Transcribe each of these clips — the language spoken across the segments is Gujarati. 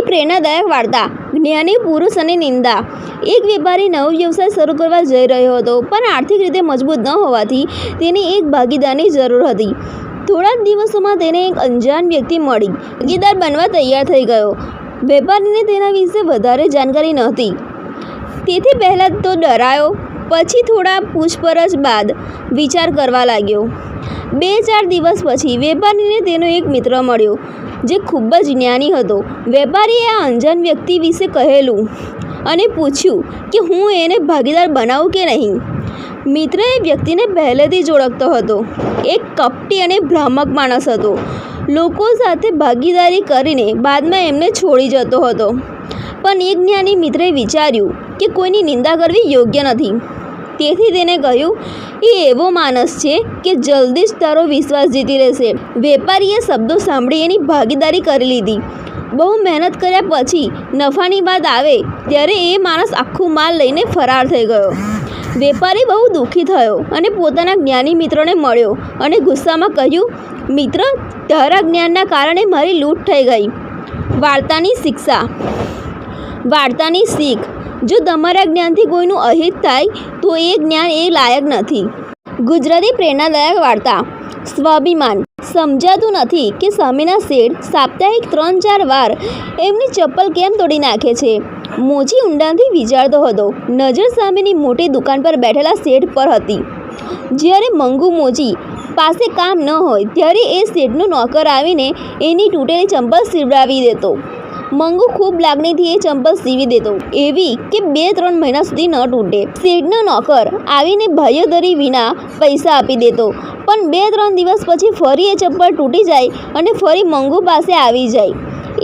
ગુજરાતી પ્રેરણાદાયક વાર્તા, જ્ઞાની પુરુષ અને નિંદા. એક વેપારી નવો વ્યવસાય શરૂ કરવા જઈ રહ્યો હતો, પણ આર્થિક રીતે મજબૂત ન હોવાથી તેને એક ભાગીદારની જરૂર હતી. થોડા દિવસોમાં તેને એક અંજાન વ્યક્તિ મળી. ભાગીદાર બનવા તૈયાર થઈ ગયો. વેપારીને તેના વિશે વધારે જાણકારી નહોતી. તેથી પહેલાં તો ડરાયો પછી થોડા પૂછપરછ બાદ વિચાર કરવા લાગ્યો. બે ચાર દિવસ પછી વેપારીને તેનો એક મિત્ર મળ્યો, જે ખૂબ જ જ્ઞાની હતો. વેપારીએ આ અંજાન વ્યક્તિ વિશે કહેલું અને પૂછ્યું કે હું એને ભાગીદાર બનાવું કે નહીં? મિત્ર એ વ્યક્તિને પહેલેથી જ ઓળખતો હતો. એક કપટી અને ભ્રામક માણસ હતો. લોકો સાથે ભાગીદારી કરીને બાદમાં એમને છોડી જતો હતો. પણ એક જ્ઞાની મિત્રે વિચાર્યું કે કોઈની નિંદા કરવી યોગ્ય નથી. તેથી તેને કહ્યું, એ એવો માણસ છે કે જલ્દી જ તારો વિશ્વાસ જીતી લેશે. વેપારીએ શબ્દો સાંભળી એની ભાગીદારી કરી લીધી. બહુ મહેનત કર્યા પછી નફાની વાત આવે ત્યારે એ માણસ આખું માલ લઈને ફરાર થઈ ગયો. વેપારી બહુ દુઃખી થયો અને પોતાના જ્ઞાની મિત્રોને મળ્યો અને ગુસ્સામાં કહ્યું, મિત્ર, તારા જ્ઞાનના કારણે મારી લૂંટ થઈ ગઈ. વાર્તાની શિક્ષા. વાર્તાની શીખ. જો તમારા જ્ઞાનથી કોઈનું અહિત થાય, તો એ જ્ઞાન એ લાયક નથી. ગુજરાતી પ્રેરણાદાયક વાર્તા. સ્વાભિમાન. સમજાતું નથી કે સામેના શેઠ સાપ્તાહિક ત્રણ ચાર વાર એમની ચપ્પલ કેમ તોડી નાખે છે? મોજી ઊંડાણથી વિચારતો હતો. નજર સામેની મોટી દુકાન પર બેઠેલા શેઠ પર હતી. જ્યારે મંગુ મોજી પાસે કામ ન હોય, ત્યારે એ શેઠનો નોકર આવીને એની તૂટેલી ચંપલ સીવડાવી દેતો. મંગુ ખૂબ લાગણીથી એ ચંપલ સીવી દેતો. એવી કે બે ત્રણ મહિના સુધી ન તૂટે. શેઠનો નોકર આવીને ભાઈઓદરી વિના પૈસા આપી દેતો. પણ બે ત્રણ દિવસ પછી ફરી એ ચંપલ તૂટી જાય અને ફરી મંગુ પાસે આવી જાય.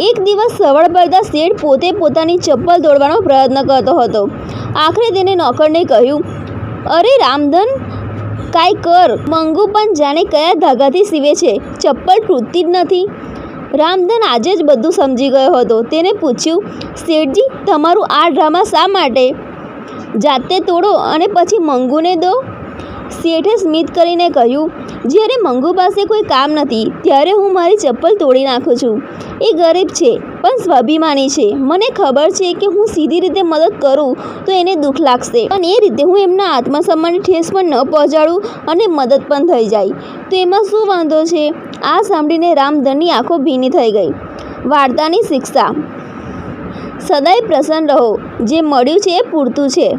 એક દિવસ સવળ પડતા શેઠ પોતે પોતાની ચપ્પલ તોડવાનો પ્રયત્ન કરતો હતો. આખરે તેને નોકરને કહ્યું, અરે રામધન, કાંઈ કર. મંગુ પણ જાણે કયા ધાગાથી સીવે છે. ચપ્પલ તૂટતી જ નથી. રામધન આજે જ બધું સમજી ગયો હતો. તેને પૂછ્યું, શેઠજી, તમારું આ ડ્રામા શા માટે? જાતે તોડો અને પછી મંગુને દો. શેઠે સ્મિત કરીને કહ્યું, જ્યારે મંગુ પાસે કોઈ કામ નથી, ત્યારે હું મારી ચપ્પલ તોડી નાખું છું. એ ગરીબ છે, પણ સ્વાભિમાની છે. મને ખબર છે કે હું સીધી રીતે મદદ કરું તો એને દુઃખ લાગશે. પણ એ રીતે હું એમના આત્મસન્માનની ઠેસ પણ ન પહોંચાડું અને મદદ પણ થઈ જાય. તો એમાં શું વાંધો છે આ સાંભળીને રામધનની આંખો ભીની થઈ ગઈ. વાર્તાની શિક્ષા. સદાય પ્રસન્ન રહો. જે મળ્યું છે એ પૂરતું છે.